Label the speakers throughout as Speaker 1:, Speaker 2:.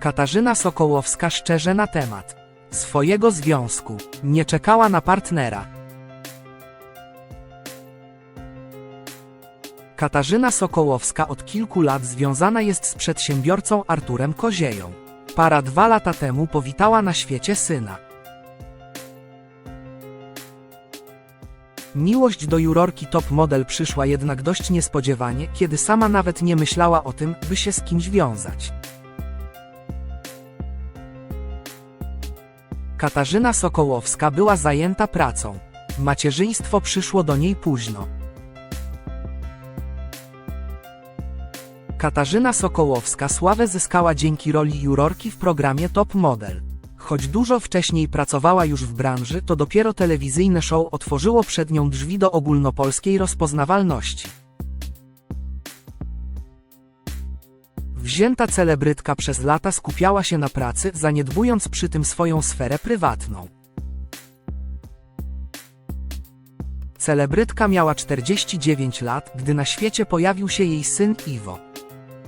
Speaker 1: Katarzyna Sokołowska szczerze na temat swojego związku nie czekała na partnera. Katarzyna Sokołowska od kilku lat związana jest z przedsiębiorcą Arturem Kozieją. Para dwa lata temu powitała na świecie syna. Miłość do jurorki top model przyszła jednak dość niespodziewanie, kiedy sama nawet nie myślała o tym, by się z kimś wiązać. Katarzyna Sokołowska była zajęta pracą. Macierzyństwo przyszło do niej późno. Katarzyna Sokołowska sławę zyskała dzięki roli jurorki w programie Top Model. Choć dużo wcześniej pracowała już w branży, to dopiero telewizyjne show otworzyło przed nią drzwi do ogólnopolskiej rozpoznawalności. Wzięta celebrytka przez lata skupiała się na pracy, zaniedbując przy tym swoją sferę prywatną. Celebrytka miała 49 lat, gdy na świecie pojawił się jej syn Iwo.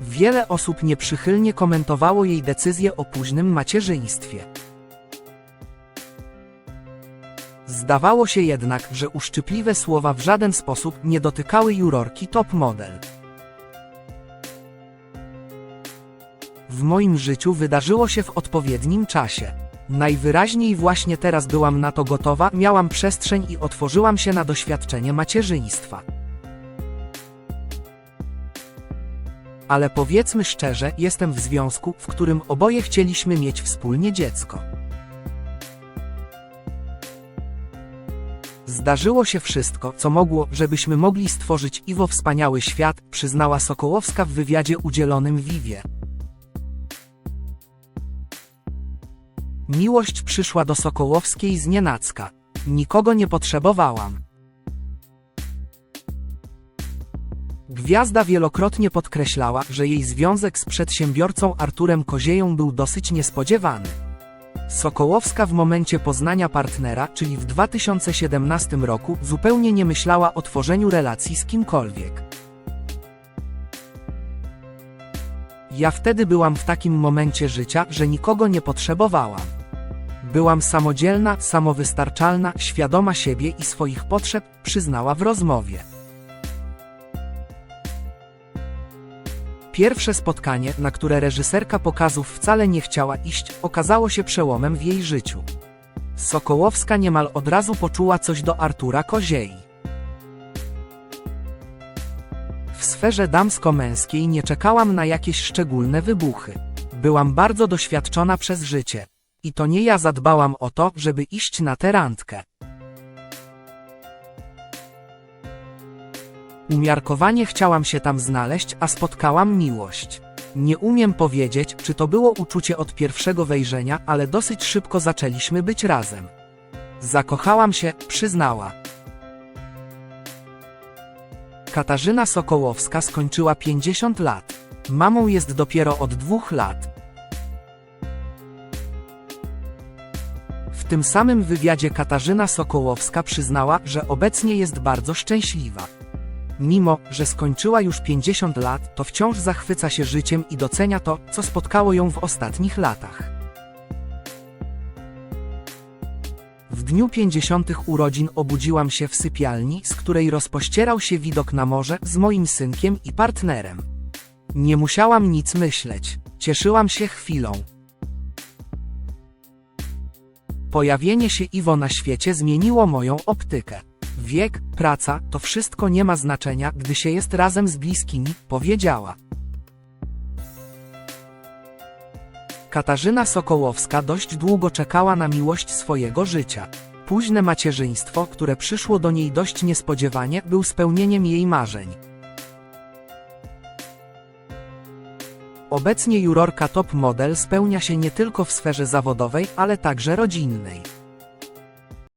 Speaker 1: Wiele osób nieprzychylnie komentowało jej decyzję o późnym macierzyństwie. Zdawało się jednak, że uszczypliwe słowa w żaden sposób nie dotykały jurorki top model. W moim życiu wydarzyło się w odpowiednim czasie. Najwyraźniej właśnie teraz byłam na to gotowa, miałam przestrzeń i otworzyłam się na doświadczenie macierzyństwa. Ale powiedzmy szczerze, jestem w związku, w którym oboje chcieliśmy mieć wspólnie dziecko. Zdarzyło się wszystko, co mogło, żebyśmy mogli stworzyć Iwo wspaniały świat, przyznała Sokołowska w wywiadzie udzielonym Vivie. Miłość przyszła do Sokołowskiej z nienacka. Nikogo nie potrzebowałam. Gwiazda wielokrotnie podkreślała, że jej związek z przedsiębiorcą Arturem Kozieją był dosyć niespodziewany. Sokołowska w momencie poznania partnera, czyli w 2017 roku, zupełnie nie myślała o tworzeniu relacji z kimkolwiek. Ja wtedy byłam w takim momencie życia, że nikogo nie potrzebowałam. Byłam samodzielna, samowystarczalna, świadoma siebie i swoich potrzeb, przyznała w rozmowie. Pierwsze spotkanie, na które reżyserka pokazów wcale nie chciała iść, okazało się przełomem w jej życiu. Sokołowska niemal od razu poczuła coś do Artura Koziei. W sferze damsko-męskiej nie czekałam na jakieś szczególne wybuchy. Byłam bardzo doświadczona przez życie. I to nie ja zadbałam o to, żeby iść na tę randkę. Umiarkowanie chciałam się tam znaleźć, a spotkałam miłość. Nie umiem powiedzieć, czy to było uczucie od pierwszego wejrzenia, ale dosyć szybko zaczęliśmy być razem. Zakochałam się, przyznała. Katarzyna Sokołowska skończyła 50 lat. Mamą jest dopiero od dwóch lat. Tym samym wywiadzie Katarzyna Sokołowska przyznała, że obecnie jest bardzo szczęśliwa. Mimo, że skończyła już 50 lat, to wciąż zachwyca się życiem i docenia to, co spotkało ją w ostatnich latach. W dniu 50 urodzin obudziłam się w sypialni, z której rozpościerał się widok na morze z moim synkiem i partnerem. Nie musiałam nic myśleć. Cieszyłam się chwilą. Pojawienie się Iwo na świecie zmieniło moją optykę. Wiek, praca, to wszystko nie ma znaczenia, gdy się jest razem z bliskimi, powiedziała. Katarzyna Sokołowska dość długo czekała na miłość swojego życia. Późne macierzyństwo, które przyszło do niej dość niespodziewanie, był spełnieniem jej marzeń. Obecnie jurorka top model spełnia się nie tylko w sferze zawodowej, ale także rodzinnej.